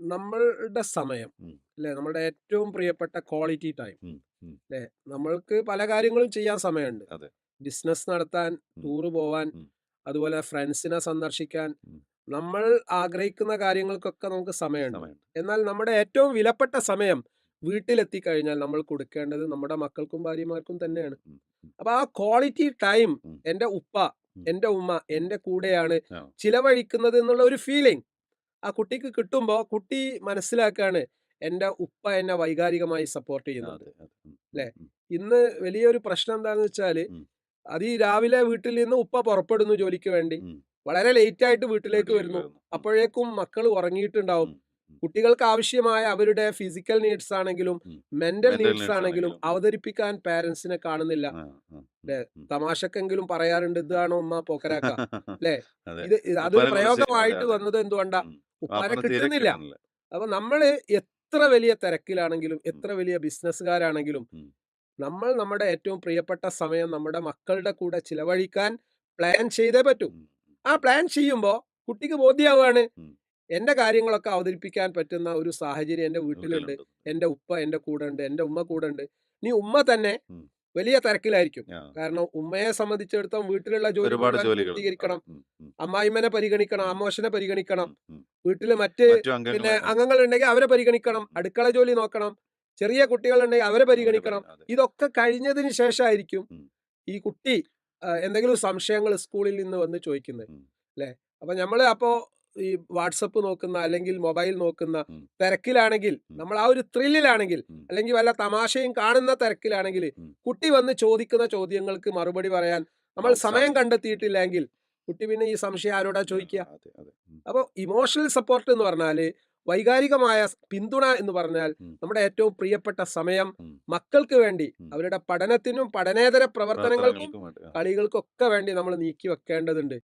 നമ്മളുടെ സമയം അല്ലെ? നമ്മുടെ ഏറ്റവും പ്രിയപ്പെട്ട ക്വാളിറ്റി ടൈം അല്ലെ. നമ്മൾക്ക് പല കാര്യങ്ങളും ചെയ്യാൻ സമയമുണ്ട്. ബിസിനസ് നടത്താൻ. ടൂറ് പോവാൻ അതുപോലെ ഫ്രണ്ട്സിനെ സന്ദർശിക്കാൻ നമ്മൾ ആഗ്രഹിക്കുന്ന കാര്യങ്ങൾക്കൊക്കെ നമുക്ക് സമയമുണ്ട്. എന്നാൽ നമ്മുടെ ഏറ്റവും വിലപ്പെട്ട സമയം വീട്ടിലെത്തി കഴിഞ്ഞാൽ നമ്മൾ കൊടുക്കേണ്ടത് നമ്മുടെ മക്കൾക്കും ഭാര്യമാർക്കും തന്നെയാണ്. അപ്പൊ ആ ക്വാളിറ്റി ടൈം എന്റെ ഉപ്പ എന്റെ ഉമ്മ എന്റെ കൂടെയാണ് ചിലവഴിക്കുന്നത് എന്നുള്ള ഒരു ഫീലിംഗ് ആ കുട്ടിക്ക് കിട്ടുമ്പോൾ കുട്ടി മനസ്സിലാക്കാണ് എന്റെ ഉപ്പ എന്നെ വൈകാരികമായി സപ്പോർട്ട് ചെയ്യുന്നത് അതെ, അതെ. ല്ലേ? ഇന്ന് വലിയൊരു പ്രശ്നം എന്താന്ന് വെച്ചാൽ. അത് ഈ രാവിലെ വീട്ടിൽ നിന്ന് ഉപ്പ പുറപ്പെടുന്നു ജോലിക്ക് വേണ്ടി വളരെ ലേറ്റ് ആയിട്ട് വീട്ടിലേക്ക് വരുന്നു. അപ്പോഴേക്കും മക്കൾ ഉറങ്ങിയിട്ടുണ്ടാവും. കുട്ടികൾക്ക് ആവശ്യമായ അവരുടെ ഫിസിക്കൽ നീഡ്സ് ആണെങ്കിലും മെന്റൽ നീഡ്സ് ആണെങ്കിലും. അവതരിപ്പിക്കാൻ പാരന്റ്സിനെ കാണുന്നില്ല ആ, ആ, ഉം, ല്ലേ? ഉം. തമാശക്കെങ്കിലും പറയാറുണ്ട് ഇതാണോ ഉമ്മ പോക്കരാക്ക ല്ലേ? ഇത് അത് അതൊരു പ്രയോഗമായിട്ട്. വന്നത് എന്തുകൊണ്ടാ ഉം. ഉപ്പാനെ വാപ്പാനെ തീരെ കിട്ടുന്നില്ല. അപ്പൊ നമ്മൾ എത്ര വലിയ തിരക്കിലാണെങ്കിലും എത്ര വലിയ ബിസിനസ്സുകാരാണെങ്കിലും നമ്മൾ നമ്മുടെ ഏറ്റവും പ്രിയപ്പെട്ട സമയം നമ്മുടെ മക്കളുടെ കൂടെ ചിലവഴിക്കാൻ പ്ലാൻ ചെയ്തേ പറ്റൂ. ആ പ്ലാൻ ചെയ്യുമ്പോൾ കുട്ടിക്ക് ബോധ്യമാവാണ്. എന്റെ കാര്യങ്ങളൊക്കെ അവതരിപ്പിക്കാൻ പറ്റുന്ന ഒരു സാഹചര്യം എന്റെ വീട്ടിലുണ്ട്. എന്റെ ഉപ്പ എന്റെ കൂടെ ഉണ്ട് എന്റെ ഉമ്മ കൂടെ ഉണ്ട് നീ ഉമ്മ തന്നെ വലിയ തിരക്കിലായിരിക്കും. കാരണം ഉമ്മയെ സംബന്ധിച്ചിടത്തോളം വീട്ടിലുള്ള ജോലി പൂർത്തീകരിക്കണം അമ്മായിമ്മനെ പരിഗണിക്കണം. അമ്മോശനെ പരിഗണിക്കണം. വീട്ടിൽ മറ്റ് പിന്നെ അംഗങ്ങൾ ഉണ്ടെങ്കിൽ അവരെ പരിഗണിക്കണം. അടുക്കള ജോലി നോക്കണം. ചെറിയ കുട്ടികൾ ഉണ്ടെങ്കിൽ അവരെ പരിഗണിക്കണം. ഇതൊക്കെ കഴിഞ്ഞതിന് ശേഷമായിരിക്കും. ഈ കുട്ടി എന്തെങ്കിലും സംശയങ്ങൾ സ്കൂളിൽ നിന്ന് വന്ന് ചോദിക്കുന്നത്. അല്ലെ? അപ്പൊ നമ്മൾ അപ്പോ ഈ വാട്സപ്പ് നോക്കുന്ന അല്ലെങ്കിൽ മൊബൈൽ നോക്കുന്ന. തിരക്കിലാണെങ്കിൽ നമ്മൾ ആ ഒരു ത്രില്ലിലാണെങ്കിൽ അല്ലെങ്കിൽ വല്ല തമാശയും കാണുന്ന തിരക്കിലാണെങ്കിൽ കുട്ടി വന്ന് ചോദിക്കുന്ന ചോദ്യങ്ങൾക്ക് മറുപടി പറയാൻ നമ്മൾ സമയം കണ്ടെത്തിയിട്ടില്ലെങ്കിൽ കുട്ടി പിന്നെ ഈ സംശയം ആരോടാ ചോദിക്കുക. അപ്പോൾ ഇമോഷണൽ സപ്പോർട്ട് എന്ന് പറഞ്ഞാൽ വൈകാരികമായ പിന്തുണ എന്ന് പറഞ്ഞാൽ നമ്മുടെ ഏറ്റവും പ്രിയപ്പെട്ട സമയം മക്കൾക്ക് വേണ്ടി അവരുടെ പഠനത്തിനും പഠനേതര പ്രവർത്തനങ്ങൾക്കും കളികൾക്കും ഒക്കെ കളികൾക്കൊക്കെ വേണ്ടി നമ്മൾ നീക്കി വെക്കേണ്ടതുണ്ട്.